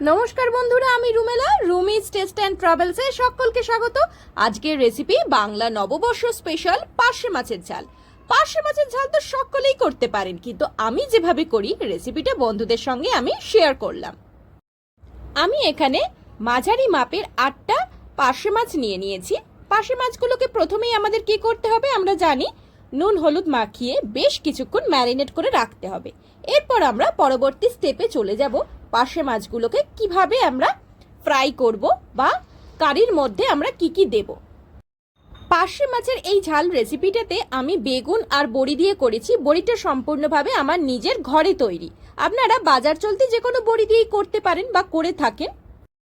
নমস্কার বন্ধুরা, আমি রুমেলা। রুমিজ টেস্ট অ্যান্ড ট্রাভেলসে সকলকে স্বাগত। আজকের রেসিপি বাংলা নববর্ষ স্পেশাল পার্শে মাছের ঝাল। পার্শে মাছের ঝাল তো সকলেই করতে পারেন, কিন্তু আমি যেভাবে করি রেসিপিটা বন্ধুদের সঙ্গে আমি শেয়ার করলাম। আমি এখানে মাঝারি মাপের আটটা পার্শে মাছ নিয়ে নিয়েছি। পার্শে মাছগুলোকে প্রথমেই আমাদের কি করতে হবে, আমরা জানি, নুন হলুদ মাখিয়ে বেশ কিছুক্ষণ ম্যারিনেট করে রাখতে হবে। এরপর আমরা পরবর্তী স্টেপে চলে যাব। পার্শে মাছগুলোকে কীভাবে আমরা ফ্রাই করব বা কারির মধ্যে আমরা কি কি দেব। পার্শে মাছের এই ঝাল রেসিপিটাতে আমি বেগুন আর বড়ি দিয়ে করেছি। বড়িটা সম্পূর্ণভাবে আমার নিজের ঘরে তৈরি। আপনারা বাজার চলতি যে কোনো বড়ি দিয়েই করতে পারেন বা করে থাকেন।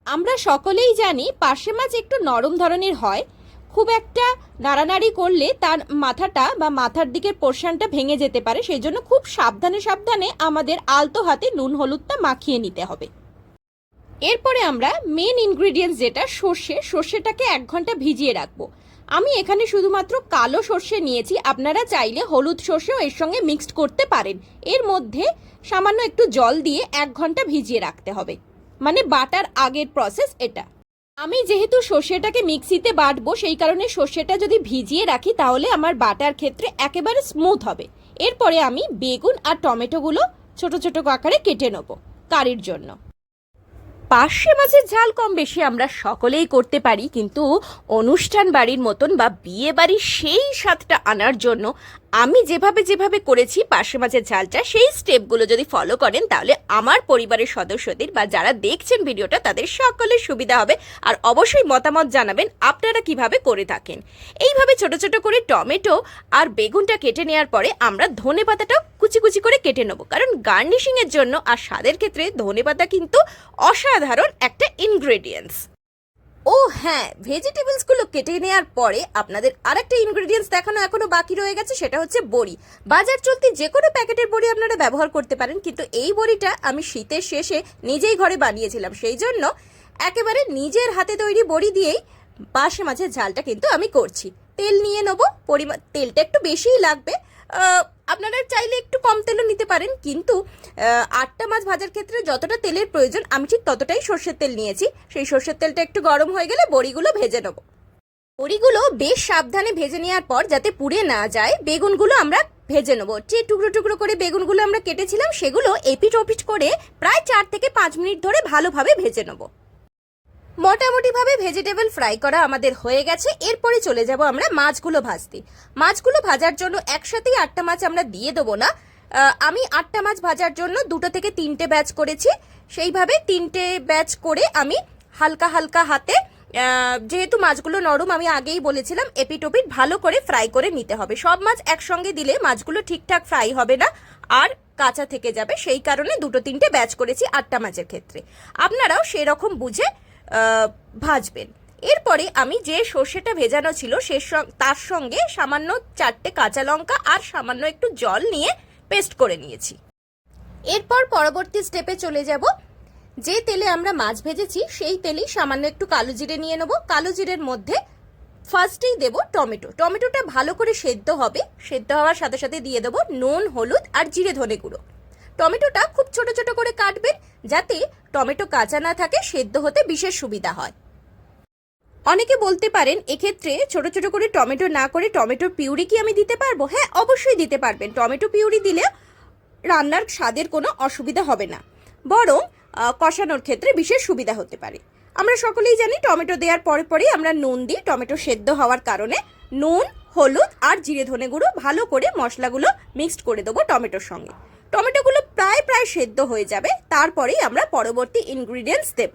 আমরা সকলেই জানি পার্শে মাছ একটু নরম ধরনের হয়। খুব একটা নাড়ানাড়ি করলে তার মাথাটা বা মাথার দিকের পোর্শনটা ভেঙে যেতে পারে। সেই জন্য খুব সাবধানে সাবধানে আমাদের আলতো হাতে নুন হলুদটা মাখিয়ে নিতে হবে। এরপরে আমরা মেন ইনগ্রিডিয়েন্টস যেটা, সর্ষে। সর্ষেটাকে এক ঘণ্টা ভিজিয়ে রাখব। আমি এখানে শুধুমাত্র কালো সর্ষে নিয়েছি। আপনারা চাইলে হলুদ সর্ষেও এর সঙ্গে মিক্সড করতে পারেন। এর মধ্যে সামান্য একটু জল দিয়ে এক ঘণ্টা ভিজিয়ে রাখতে হবে। মানে বাটার আগের প্রসেস এটা। আমি যেহেতু সর্ষেটাকে মিক্সিতে বাটবো, সেই কারণে সর্ষেটা যদি ভিজিয়ে রাখি, তাহলে আমার বাটার ক্ষেত্রে একেবারে স্মুথ হবে। এরপরে আমি বেগুন আর টমেটোগুলো ছোট ছোট আকারে কেটে নেব কারির জন্য। পার্শে মাছের ঝাল কম বেশি আমরা সকলেই করতে পারি, কিন্তু অনুষ্ঠান বাড়ির মতন বা বিয়ে বাড়ির সেই স্বাদটা আনার জন্য আমি যেভাবে যেভাবে করেছি পার্শে মাছের ঝালটা, সেই স্টেপগুলো যদি ফলো করেন, তাহলে আমার পরিবারের সদস্যদের বা যারা দেখছেন ভিডিওটা, তাদের সকলের সুবিধা হবে। আর অবশ্যই মতামত জানাবেন আপনারা কীভাবে করে থাকেন। এইভাবে ছোট ছোট করে টমেটো আর বেগুনটা কেটে নেওয়ার পরে আমরা ধনে পাতাটাও কুচি কুচি করে কেটে নেব। কারণ গার্নিশিংয়ের জন্য আর স্বাদের ক্ষেত্রে ধনে পাতা কিন্তু অসাধারণ একটা ইনগ্রেডিয়েন্টস ও হ্যাঁ ভেজিটেবলসগুলো কেটে নেওয়ার পরে আপনাদের আরেকটা ইনগ্রেডিয়েন্টস দেখানো এখনও বাকি রয়ে গেছে, সেটা হচ্ছে বড়ি। বাজার চলতি যে কোনো প্যাকেটের বড়ি আপনারা ব্যবহার করতে পারেন, কিন্তু এই বড়িটা আমি শীতের শেষে নিজেই ঘরে বানিয়েছিলাম, সেই জন্য একেবারে নিজের হাতে তৈরি বড়ি দিয়েই পাশে মাছের ঝালটা কিন্তু আমি করছি। তেল নিয়ে নেব পরিমাণ তেলটা একটু বেশিই লাগবে আপনারা চাইলে একটু কম তেলও নিতে পারেন, কিন্তু আটটা মাছ ভাজার ক্ষেত্রে যতটা তেলের প্রয়োজন, আমি ঠিক ততটাই সর্ষের তেল নিয়েছি। সেই সর্ষের তেলটা একটু গরম হয়ে গেলে বড়িগুলো ভেজে নেব। বড়িগুলো বেশ সাবধানে ভেজে নেওয়ার পর যাতে পুড়ে না যায়, বেগুনগুলো আমরা ভেজে নেব। যে টুকরো টুকরো করে বেগুনগুলো আমরা কেটেছিলাম, সেগুলো এপিট ওপিট করে প্রায় চার থেকে পাঁচ মিনিট ধরে ভালোভাবে ভেজে নেব। মোটামুটিভাবে ভেজিটেবল ফ্রাই করা আমাদের হয়ে গেছে। এরপরে চলে যাব আমরা মাছগুলো ভাজতে। মাছগুলো ভাজার জন্য একসাথেই আটটা মাছ আমরা দিয়ে দেবো না। আমি আটটা মাছ ভাজার জন্য দুটো থেকে তিনটে ব্যাচ করেছি। সেইভাবে তিনটে ব্যাচ করে আমি হালকা হালকা হাতে যেহেতু মাছগুলো নরম, আমি আগেই বলেছিলাম, এপিটোপিট ভালো করে ফ্রাই করে নিতে হবে। সব মাছ একসঙ্গে দিলে মাছগুলো ঠিকঠাক ফ্রাই হবে না আর কাঁচা থেকে যাবে। সেই কারণে দুটো তিনটে ব্যাচ করেছি আটটা মাছের ক্ষেত্রে। আপনারাও সেরকম বুঝে ভাজবেন। এরপরে আমি যে সর্ষেটা ভেজানো ছিল সে, তার সঙ্গে সামান্য চারটে কাঁচা লঙ্কা আর সামান্য একটু জল নিয়ে পেস্ট করে নিয়েছি। এরপর পরবর্তী স্টেপে চলে যাব। যে তেলে আমরা মাছ ভেজেছি, সেই তেলেই সামান্য একটু কালো জিরে নিয়ে নেব। কালো জিরের মধ্যে ফার্স্টেই দেব টমেটো। টমেটোটা ভালো করে সেদ্ধ হবে। সেদ্ধ হওয়ার সাথে সাথে দিয়ে দেবো নুন, হলুদ আর জিরে ধনে গুঁড়ো। টমেটোটা খুব ছোট ছোট করে কাটবেন, যাতে টমেটো কাঁচা না থাকে, সেদ্ধ হতে বিশেষ সুবিধা হয়। অনেকে বলতে পারেন, এক্ষেত্রে ছোট ছোট করে টমেটো না করে টমেটোর পিউরি কি আমি দিতে পারব? হ্যাঁ অবশ্যই দিতে পারবেন। টমেটো পিউরি দিলে রান্নার স্বাদের কোনো অসুবিধা হবে না। বরং কষানোর ক্ষেত্রে বিশেষ সুবিধা হতে পারে। আমরা সকলেই জানি, টমেটো দেওয়ার পরে পরেই আমরা নুন দিই। টমেটো সেদ্ধ হওয়ার কারণে নুন, হলুদ আর জিরে ধনে গুঁড়ো ভালো করে মশলাগুলো মিক্সড করে দেবো টমেটোর সঙ্গে। টমেটোগুলো প্রায় প্রায় সেদ্ধ হয়ে যাবে, তারপরেই আমরা পরবর্তী ইনগ্রিডিয়েন্টস দেব।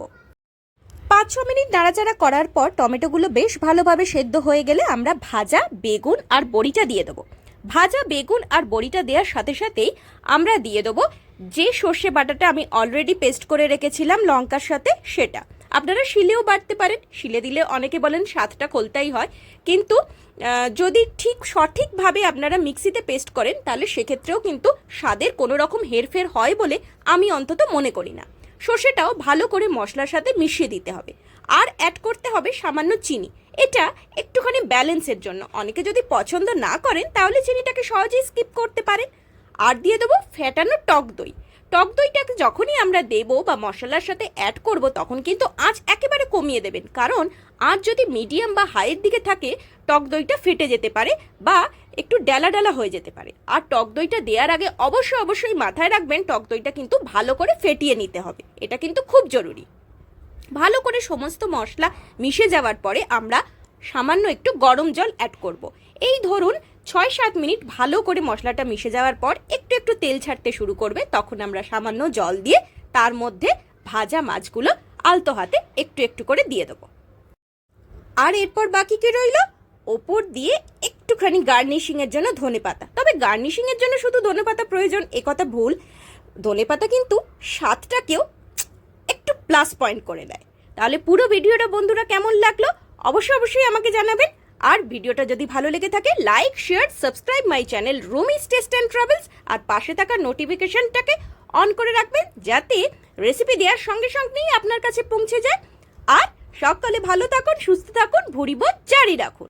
পাঁচ ছ মিনিট নাড়াচাড়া করার পর টমেটোগুলো বেশ ভালোভাবে সেদ্ধ হয়ে গেলে আমরা ভাজা, বেগুন আর বড়িটা দিয়ে দেবো। ভাজা, বেগুন আর বড়িটা দেওয়ার সাথে সাথেই আমরা দিয়ে দেবো যে সর্ষে বাটাটা আমি অলরেডি পেস্ট করে রেখেছিলাম লঙ্কার সাথে, সেটা। আপনারা শিলেও বাটতে পারেন। শিলে দিলে অনেকে বলেন স্বাদটা খোলতাই হয়। কিন্তু যদি ঠিক সঠিকভাবে আপনারা মিক্সিতে পেস্ট করেন, তাহলে সেক্ষেত্রেও কিন্তু স্বাদের কোনো রকম হেরফের হয় বলে আমি অন্তত মনে করি না। সর্ষেটাও ভালো করে মশলার সাথে মিশিয়ে দিতে হবে। আর অ্যাড করতে হবে সামান্য চিনি। এটা একটুখানি ব্যালেন্সের জন্য। অনেকে যদি পছন্দ না করেন, তাহলে চিনিটাকে সহজেই স্কিপ করতে পারেন। আর দিয়ে দেবো ফ্যাটানো টক দই। টক দইটাকে যখনই আমরা দেব বা মশলার সাথে অ্যাড করব, তখন কিন্তু আঁচ একেবারে কমিয়ে দেবেন। কারণ আঁচ যদি মিডিয়াম বা হাইয়ের দিকে থাকে, টক দইটা ফেটে যেতে পারে বা একটু ডেলা ডেলা হয়ে যেতে পারে। আর টক দইটা দেওয়ার আগে অবশ্যই অবশ্যই মাথায় রাখবেন, টক দইটা কিন্তু ভালো করে ফেটিয়ে নিতে হবে। এটা কিন্তু খুব জরুরি। ভালো করে সমস্ত মশলা মিশে যাওয়ার পরে আমরা সামান্য একটু গরম জল অ্যাড করব। এই ধরুন ছয় সাত মিনিট ভালো করে মশলাটা মিশে যাওয়ার পর একটু একটু তেল ছাড়তে শুরু করবে। তখন আমরা সামান্য জল দিয়ে তার মধ্যে ভাজা মাছগুলো আলতো হাতে একটু একটু করে দিয়ে দেবো। আর এরপর বাকি কি রইল? ওপর দিয়ে একটুখানি গার্নিশিং এর জন্য ধনেপাতা তবে গার্নিশিং এর জন্য শুধু ধনেপাতা প্রয়োজন, এ কথা ভুল। ধনেপাতা কিন্তু স্বাদটাকেও একটু প্লাস পয়েন্ট করে দেয়। তাহলে পুরো ভিডিওটা বন্ধুরা কেমন লাগল? অবশ্যই অবশ্যই আমাকে জানাবেন। আর ভিডিওটা যদি ভালো লেগে থাকে like share subscribe my channel রুমিস taste and travels আর পাশে থাকা নোটিফিকেশনটাকে অন করে রাখবেন, যাতে রেসিপি দেওয়ার সঙ্গে সঙ্গেই আপনার কাছে পৌঁছে যায়। আর সকালে ভালো থাকুন, সুস্থ থাকুন ভুরিবোধ জারি রাখুন।